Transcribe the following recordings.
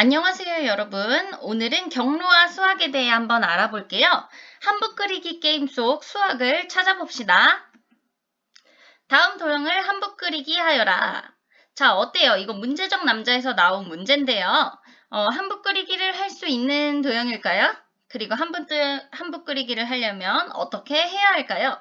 안녕하세요, 여러분. 오늘은 경로와 수학에 대해 한번 알아볼게요. 한북 그리기 게임 속 수학을 찾아봅시다. 다음 도형을 한북 그리기 하여라. 자, 어때요? 이거 문제적 남자에서 나온 문제인데요. 어, 한북 그리기를 할 수 있는 도형일까요? 그리고 한북, 한북 그리기를 하려면 어떻게 해야 할까요?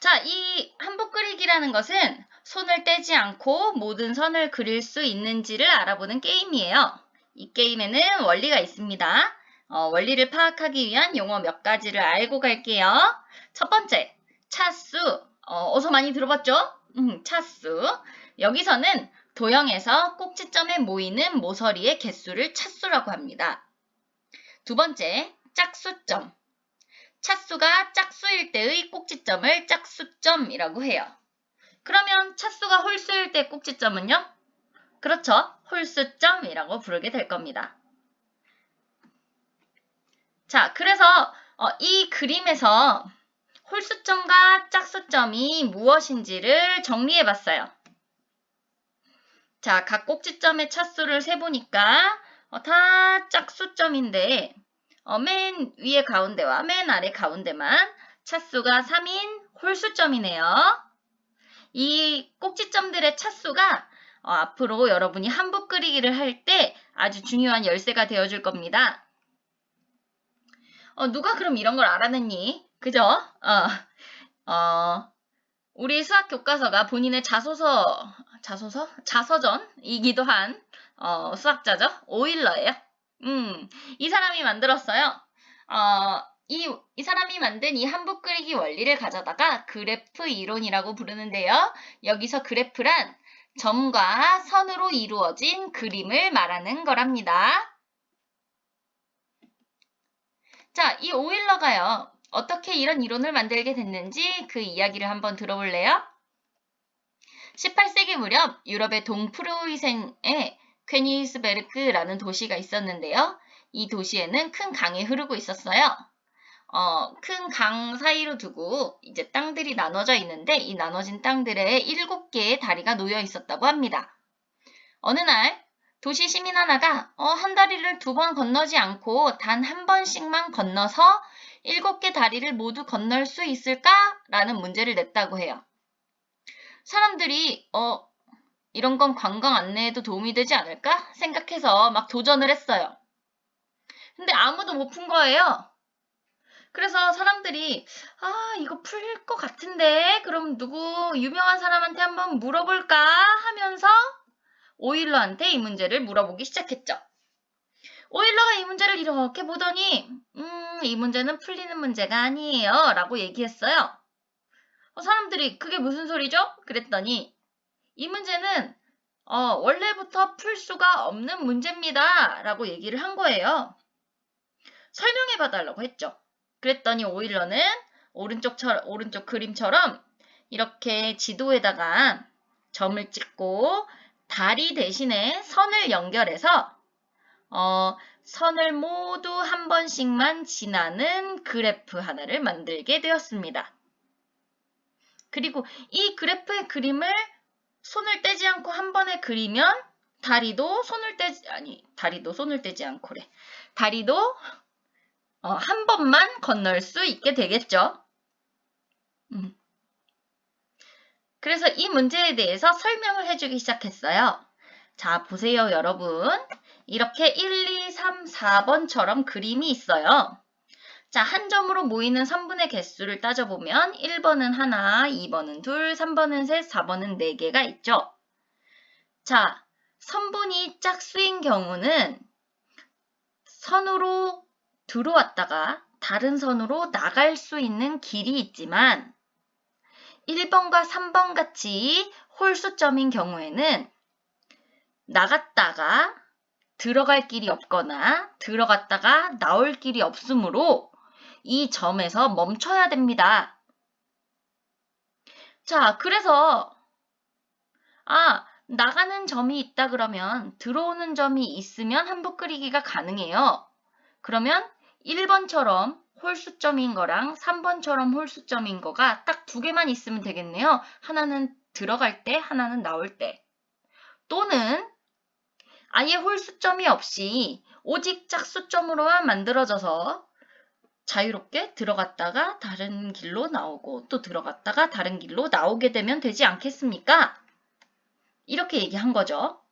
자, 이 한복 그리기라는 것은 손을 떼지 않고 모든 선을 그릴 수 있는지를 알아보는 게임이에요. 이 게임에는 원리가 있습니다. 어, 원리를 파악하기 위한 용어 몇 가지를 알고 갈게요. 첫 번째, 차수. 어, 서 많이 들어봤죠? 음, 차수. 여기서는 도형에서 꼭지점에 모이는 모서리의 개수를 차수라고 합니다. 두 번째, 짝수점. 차수가 짝수일 때의 꼭지점을 짝수점이라고 해요. 그러면 차수가 홀수일 때 꼭지점은요? 그렇죠. 홀수점이라고 부르게 될 겁니다. 자, 그래서 어, 이 그림에서 홀수점과 짝수점이 무엇인지를 정리해 봤어요. 자, 각 꼭지점의 차수를 세보니까 어, 다 짝수점인데 어, 맨 위에 가운데와 맨 아래 가운데만 차수가 3인 홀수점이네요. 이 꼭지점들의 차수가 어, 앞으로 여러분이 한복 그리기를 할 때 아주 중요한 열쇠가 되어줄 겁니다. 어, 누가 그럼 이런 걸 알아냈니? 그죠? 어, 어, 우리 수학 교과서가 본인의 자소서, 자소서? 자서전이기도 한 어, 수학자죠. 오일러예요. 음, 이 사람이 만들었어요. 어, 이, 이 사람이 만든 이 한복 그리기 원리를 가져다가 그래프 이론이라고 부르는데요. 여기서 그래프란 점과 선으로 이루어진 그림을 말하는 거랍니다. 자, 이 오일러가요. 어떻게 이런 이론을 만들게 됐는지 그 이야기를 한번 들어볼래요? 18세기 무렵 유럽의 동프로이센에 퀘니스베르크라는 도시가 있었는데요. 이 도시에는 큰 강이 흐르고 있었어요. 어, 큰 강 사이로 두고 이제 땅들이 나눠져 있는데 이 나눠진 땅들에 일곱 개의 다리가 놓여 있었다고 합니다. 어느 날 도시 시민 하나가 어, 한 다리를 두 번 건너지 않고 단 한 번씩만 건너서 일곱 개 다리를 모두 건널 수 있을까라는 문제를 냈다고 해요. 사람들이 어, 이런 건 관광 안내에도 도움이 되지 않을까 생각해서 막 도전을 했어요. 근데 아무도 못 푼 거예요. 그래서 사람들이 아 이거 풀릴 것 같은데 그럼 누구 유명한 사람한테 한번 물어볼까 하면서 오일러한테 이 문제를 물어보기 시작했죠. 오일러가 이 문제를 이렇게 보더니 음, 이 문제는 풀리는 문제가 아니에요 라고 얘기했어요. 어, 사람들이 그게 무슨 소리죠? 그랬더니 이 문제는 어, 원래부터 풀 수가 없는 문제입니다. 라고 얘기를 한 거예요. 설명해 봐달라고 했죠. 그랬더니 오일러는 오른쪽, 처, 오른쪽 그림처럼 이렇게 지도에다가 점을 찍고 다리 대신에 선을 연결해서 어, 선을 모두 한 번씩만 지나는 그래프 하나를 만들게 되었습니다. 그리고 이 그래프의 그림을 손을 떼지 않고 한 번에 그리면 다리도 손을 떼지 아니 다리도 손을 떼지 않고래. 다리도 어, 한 번만 건널 수 있게 되겠죠. 음. 그래서 이 문제에 대해서 설명을 해주기 시작했어요. 자, 보세요, 여러분. 이렇게 1, 2, 3, 4번처럼 그림이 있어요. 자, 한 점으로 모이는 선분의 개수를 따져보면 1번은 하나, 2번은 둘, 3번은 셋, 4번은 4개가 있죠. 자, 선분이 짝수인 경우는 선으로 들어왔다가 다른 선으로 나갈 수 있는 길이 있지만 1번과 3번 같이 홀수점인 경우에는 나갔다가 들어갈 길이 없거나 들어갔다가 나올 길이 없으므로 이 점에서 멈춰야 됩니다. 자, 그래서 아, 나가는 점이 있다 그러면 들어오는 점이 있으면 한복 그리기가 가능해요. 그러면 1번처럼 홀수점인 거랑 3번처럼 홀수점인 거가 딱 두 개만 있으면 되겠네요. 하나는 들어갈 때, 하나는 나올 때. 또는 아예 홀수점이 없이 오직 짝수점으로만 만들어져서 자유롭게 들어갔다가 다른 길로 나오고 또 들어갔다가 다른 길로 나오게 되면 되지 않겠습니까? 이렇게 얘기한 거죠.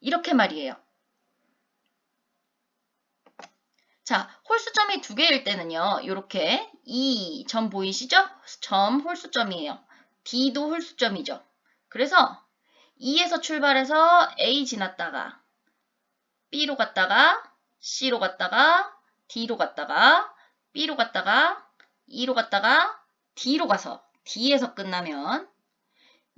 이렇게 말이에요. 자, 홀수점이 두 개일 때는요. 이렇게 이 점 보이시죠? 점 홀수점이에요. D도 홀수점이죠. 그래서 E에서 출발해서 A 지났다가 B로 갔다가 C로 갔다가 D로 갔다가 B로 갔다가 E로 갔다가 D로 가서 D에서 끝나면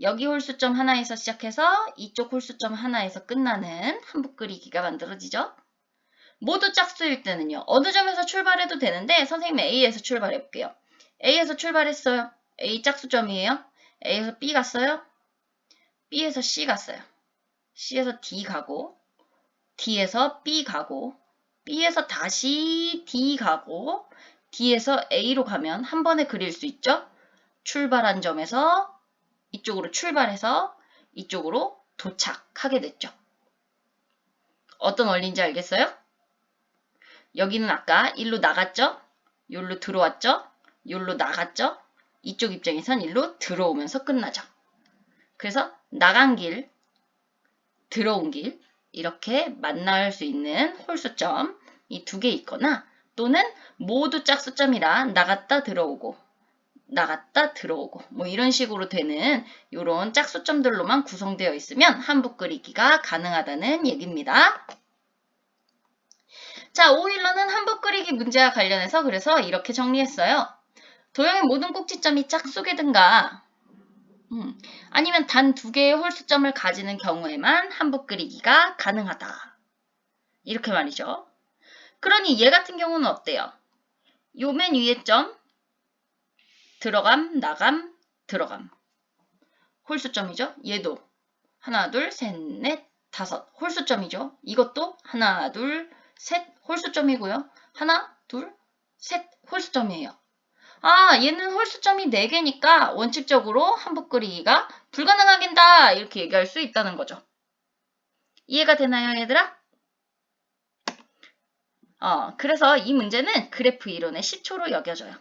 여기 홀수점 하나에서 시작해서 이쪽 홀수점 하나에서 끝나는 한북 그리기가 만들어지죠. 모두 짝수일 때는요. 어느 점에서 출발해도 되는데 선생님 A에서 출발해 볼게요. A에서 출발했어요. A 짝수점이에요. A에서 B 갔어요. B에서 C 갔어요. C에서 D 가고 D에서 B 가고 B에서 다시 D 가고 D에서 A로 가면 한 번에 그릴 수 있죠? 출발한 점에서 이쪽으로 출발해서 이쪽으로 도착하게 됐죠. 어떤 원리인지 알겠어요? 여기는 아까 일로 나갔죠? 여기로 들어왔죠? 여기로 나갔죠? 이쪽 입장에선 일로 들어오면서 끝나죠. 그래서 나간 길, 들어온 길 이렇게 만날 수 있는 홀수점 이 두 개 있거나 또는 모두 짝수점이라 나갔다 들어오고 나갔다 들어오고 뭐 이런 식으로 되는 이런 짝수점들로만 구성되어 있으면 한북 그리기가 가능하다는 얘기입니다. 자, 오일러는 한북 그리기 문제와 관련해서 그래서 이렇게 정리했어요. 도형의 모든 꼭지점이 짝수개든가 음, 아니면 단 두 개의 홀수점을 가지는 경우에만 한북 그리기가 가능하다. 이렇게 말이죠. 그러니 얘 같은 경우는 어때요? 요 맨 위에 점 들어감, 나감, 들어감. 홀수점이죠. 얘도 하나, 둘, 셋, 넷, 다섯. 홀수점이죠. 이것도 하나, 둘, 셋, 홀수점이고요. 하나, 둘, 셋, 홀수점이에요. 아, 얘는 홀수점이 4개니까 원칙적으로 한복 그리기가 불가능하긴다 이렇게 얘기할 수 있다는 거죠. 이해가 되나요, 얘들아? 어, 그래서 이 문제는 그래프 이론의 시초로 여겨져요.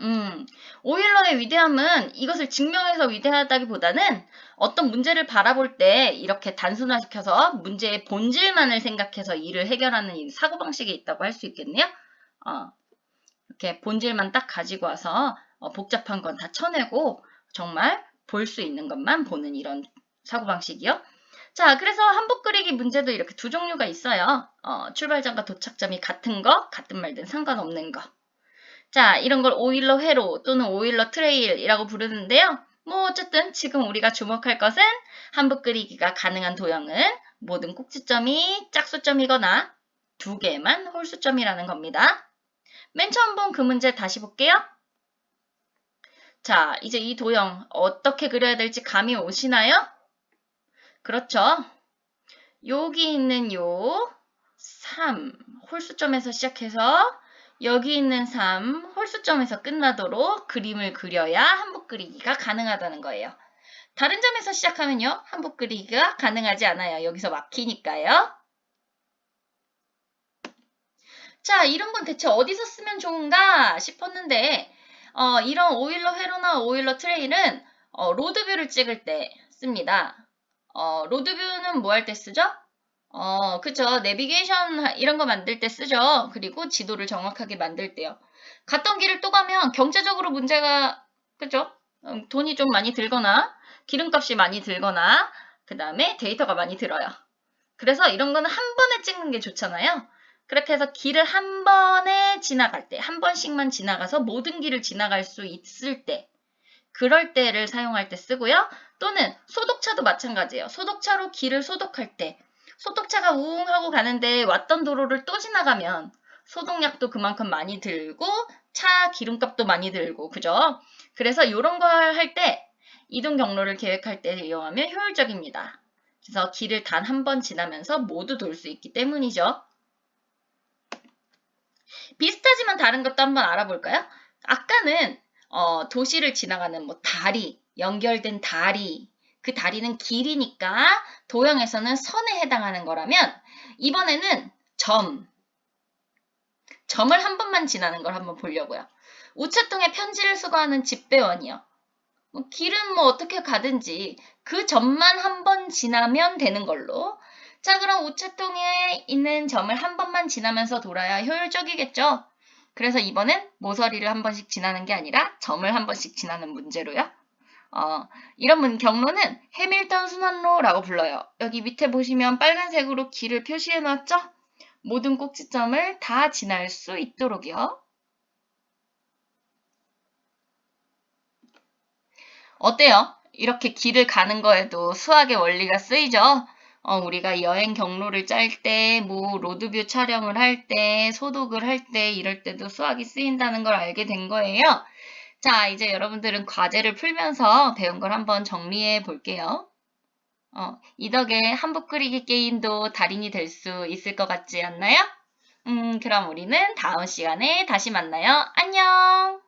음, 오일러의 위대함은 이것을 증명해서 위대하다기보다는 어떤 문제를 바라볼 때 이렇게 단순화시켜서 문제의 본질만을 생각해서 일을 해결하는 이 사고방식이 있다고 할 수 있겠네요. 어, 이렇게 본질만 딱 가지고 와서 어, 복잡한 건 다 쳐내고 정말 볼 수 있는 것만 보는 이런 사고방식이요. 자, 그래서 한복 그리기 문제도 이렇게 두 종류가 있어요. 어, 출발점과 도착점이 같은 거, 같은 말든 상관없는 거. 자, 이런 걸 오일러 회로 또는 오일러 트레일이라고 부르는데요. 뭐 어쨌든 지금 우리가 주목할 것은 한복 그리기가 가능한 도형은 모든 꼭지점이 짝수점이거나 두 개만 홀수점이라는 겁니다. 맨 처음 본 그 문제 다시 볼게요. 자, 이제 이 도형 어떻게 그려야 될지 감이 오시나요? 그렇죠. 여기 있는 요 3, 홀수점에서 시작해서 여기 있는 3, 홀수점에서 끝나도록 그림을 그려야 한복 그리기가 가능하다는 거예요. 다른 점에서 시작하면요. 한복 그리기가 가능하지 않아요. 여기서 막히니까요. 자, 이런 건 대체 어디서 쓰면 좋은가 싶었는데 어, 이런 오일러 회로나 오일러 트레일은 어, 로드뷰를 찍을 때 씁니다. 어, 로드뷰는 뭐 할 때 쓰죠? 어, 그쵸. 내비게이션 이런 거 만들 때 쓰죠. 그리고 지도를 정확하게 만들 때요. 갔던 길을 또 가면 경제적으로 문제가, 그죠? 음, 돈이 좀 많이 들거나, 기름값이 많이 들거나, 그 다음에 데이터가 많이 들어요. 그래서 이런 거는 한 번에 찍는 게 좋잖아요. 그렇게 해서 길을 한 번에 지나갈 때, 한 번씩만 지나가서 모든 길을 지나갈 수 있을 때, 그럴 때를 사용할 때 쓰고요. 또는 소독차도 마찬가지예요. 소독차로 길을 소독할 때, 소독차가 우웅 하고 가는데 왔던 도로를 또 지나가면 소독약도 그만큼 많이 들고 차 기름값도 많이 들고 그죠? 그래서 이런 걸 할 때 이동 경로를 계획할 때 이용하면 효율적입니다. 그래서 길을 단 한 번 지나면서 모두 돌 수 있기 때문이죠. 비슷하지만 다른 것도 한번 알아볼까요? 아까는 어, 도시를 지나가는 뭐 다리, 연결된 다리, 그 다리는 길이니까 도형에서는 선에 해당하는 거라면 이번에는 점. 점을 한 번만 지나는 걸 한번 보려고요. 우체통에 편지를 수거하는 집배원이요. 뭐 길은 뭐 어떻게 가든지 그 점만 한 번 지나면 되는 걸로. 자, 그럼 우체통에 있는 점을 한 번만 지나면서 돌아야 효율적이겠죠? 그래서 이번엔 모서리를 한 번씩 지나는 게 아니라 점을 한 번씩 지나는 문제로요. 어, 이런 문 경로는 해밀턴 순환로라고 불러요. 여기 밑에 보시면 빨간색으로 길을 표시해 놨죠? 모든 꼭지점을 다 지날 수 있도록이요. 어때요? 이렇게 길을 가는 거에도 수학의 원리가 쓰이죠? 어, 우리가 여행 경로를 짤 때, 뭐, 로드뷰 촬영을 할 때, 소독을 할 때, 이럴 때도 수학이 쓰인다는 걸 알게 된 거예요. 자, 이제 여러분들은 과제를 풀면서 배운 걸 한번 정리해 볼게요. 어, 이 덕에 한복 그리기 게임도 달인이 될 수 있을 것 같지 않나요? 음, 그럼 우리는 다음 시간에 다시 만나요. 안녕!